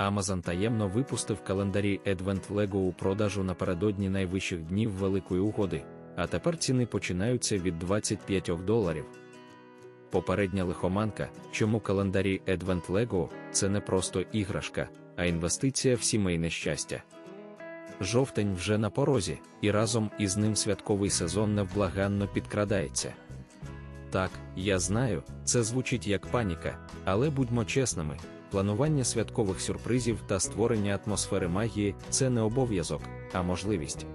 Amazon таємно випустив календарі Advent Lego у продажу напередодні найвищих днів Великої угоди, а тепер ціни починаються від 25 доларів. Попередня лихоманка, чому календарі Advent Lego – це не просто іграшка, а інвестиція в сімейне щастя. Жовтень вже на порозі, і разом із ним святковий сезон невблаганно підкрадається. Так, я знаю, це звучить як паніка, але будьмо чесними, планування святкових сюрпризів та створення атмосфери магії це не обов'язок, а можливість.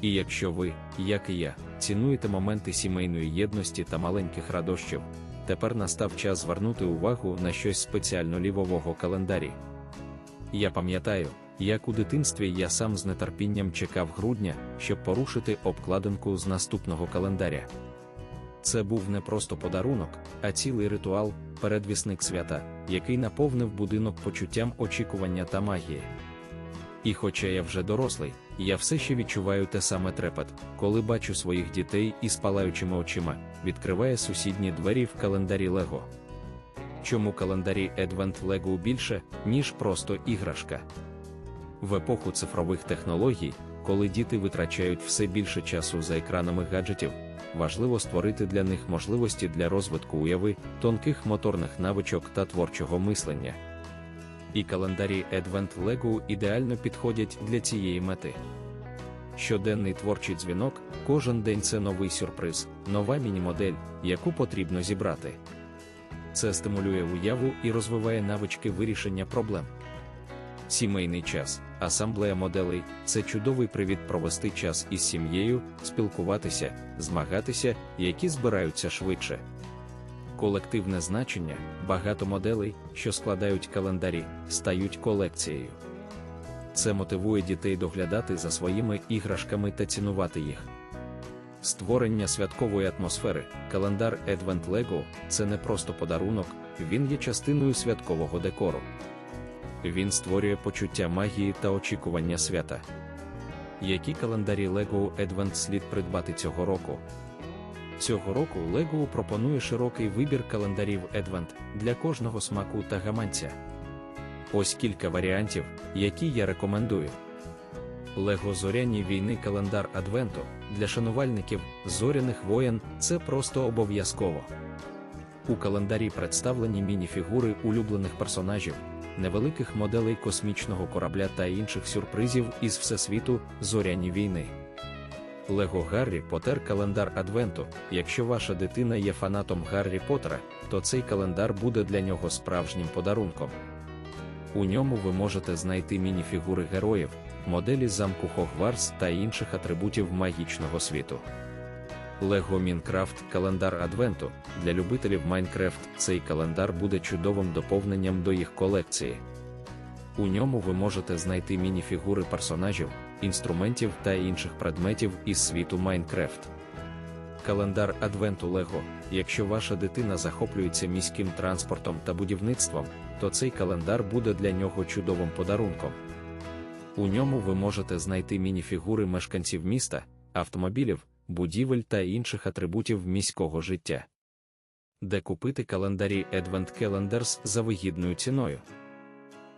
І якщо ви, як і я, цінуєте моменти сімейної єдності та маленьких радощів, тепер настав час звернути увагу на щось спеціально лівового календарі. Я пам'ятаю, як у дитинстві я сам з нетерпінням чекав грудня, щоб порушити обкладинку з наступного календаря. Це був не просто подарунок, а цілий ритуал, передвісник свята, який наповнив будинок почуттям очікування та магії. І хоча я вже дорослий, я все ще відчуваю те саме трепет, коли бачу своїх дітей із палаючими очима, відкриває сусідні двері в календарі Лего. Чому календарі Advent Lego більше, ніж просто іграшка? В епоху цифрових технологій, коли діти витрачають все більше часу за екранами гаджетів, важливо створити для них можливості для розвитку уяви, тонких моторних навичок та творчого мислення. І календарі Advent Lego ідеально підходять для цієї мети. Щоденний творчий дзвінок, кожен день це новий сюрприз, нова міні-модель, яку потрібно зібрати. Це стимулює уяву і розвиває навички вирішення проблем. Сімейний час, асамблея моделей це чудовий привід провести час із сім'єю, спілкуватися, змагатися, які збираються швидше. Колективне значення, багато моделей, що складають календарі, стають колекцією. Це мотивує дітей доглядати за своїми іграшками та цінувати їх. Створення святкової атмосфери, календар Advent Lego – це не просто подарунок, він є частиною святкового декору. Він створює почуття магії та очікування свята. Які календарі Lego Advent слід придбати цього року? Цього року Lego пропонує широкий вибір календарів Advent для кожного смаку та гаманця. Ось кілька варіантів, які я рекомендую. Лего Зоряні війни календар Адвенту для шанувальників зоряних воєн це просто обов'язково. У календарі представлені міні-фігури улюблених персонажів, невеликих моделей космічного корабля та інших сюрпризів із всесвіту зоряні війни. Лего Гаррі Поттер календар Адвенту. Якщо ваша дитина є фанатом Гаррі Поттера, то цей календар буде для нього справжнім подарунком. У ньому ви можете знайти міні-фігури героїв, моделі замку Хогвартс та інших атрибутів магічного світу. Лего Мінкрафт календар Адвенту для любителів Майнкрафт цей календар буде чудовим доповненням до їх колекції. У ньому ви можете знайти міні-фігури персонажів, інструментів та інших предметів із світу Майнкрафт. Календар Адвенту Лего. Якщо ваша дитина захоплюється міським транспортом та будівництвом, то цей календар буде для нього чудовим подарунком. У ньому ви можете знайти міні-фігури мешканців міста, автомобілів, будівель та інших атрибутів міського життя. Де купити календарі Advent Calendars за вигідною ціною.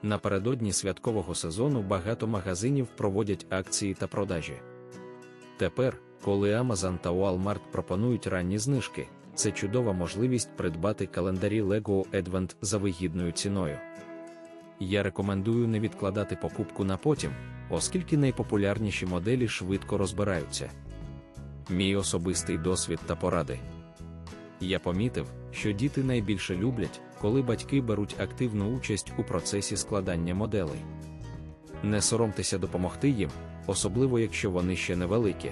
Напередодні святкового сезону багато магазинів проводять акції та продажі. Тепер, коли Amazon та Walmart пропонують ранні знижки, це чудова можливість придбати календарі Lego Advent за вигідною ціною. Я рекомендую не відкладати покупку на потім, оскільки найпопулярніші моделі швидко розбираються. Мій особистий досвід та поради. Я помітив, що діти найбільше люблять, коли батьки беруть активну участь у процесі складання моделей. Не соромтеся допомогти їм, особливо якщо вони ще невеликі.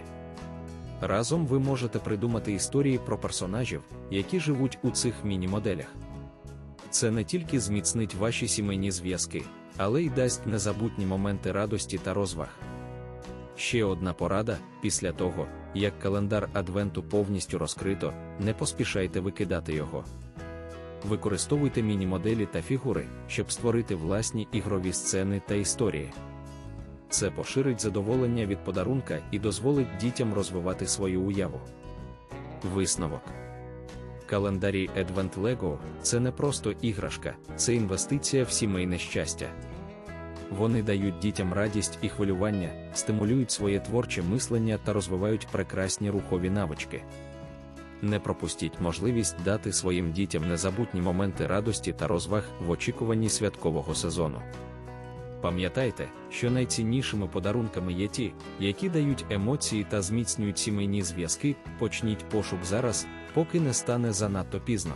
Разом ви можете придумати історії про персонажів, які живуть у цих міні-моделях. Це не тільки зміцнить ваші сімейні зв'язки, але й дасть незабутні моменти радості та розваг. Ще одна порада: після того, як календар Адвенту повністю розкрито, не поспішайте викидати його. Використовуйте міні-моделі та фігури, щоб створити власні ігрові сцени та історії. Це поширить задоволення від подарунка і дозволить дітям розвивати свою уяву. Висновок Календарі Advent Lego – це не просто іграшка, це інвестиція в сімейне щастя. Вони дають дітям радість і хвилювання, стимулюють своє творче мислення та розвивають прекрасні рухові навички. Не пропустіть можливість дати своїм дітям незабутні моменти радості та розваг в очікуванні святкового сезону. Пам'ятайте, що найціннішими подарунками є ті, які дають емоції та зміцнюють сімейні зв'язки. Почніть пошук зараз, поки не стане занадто пізно.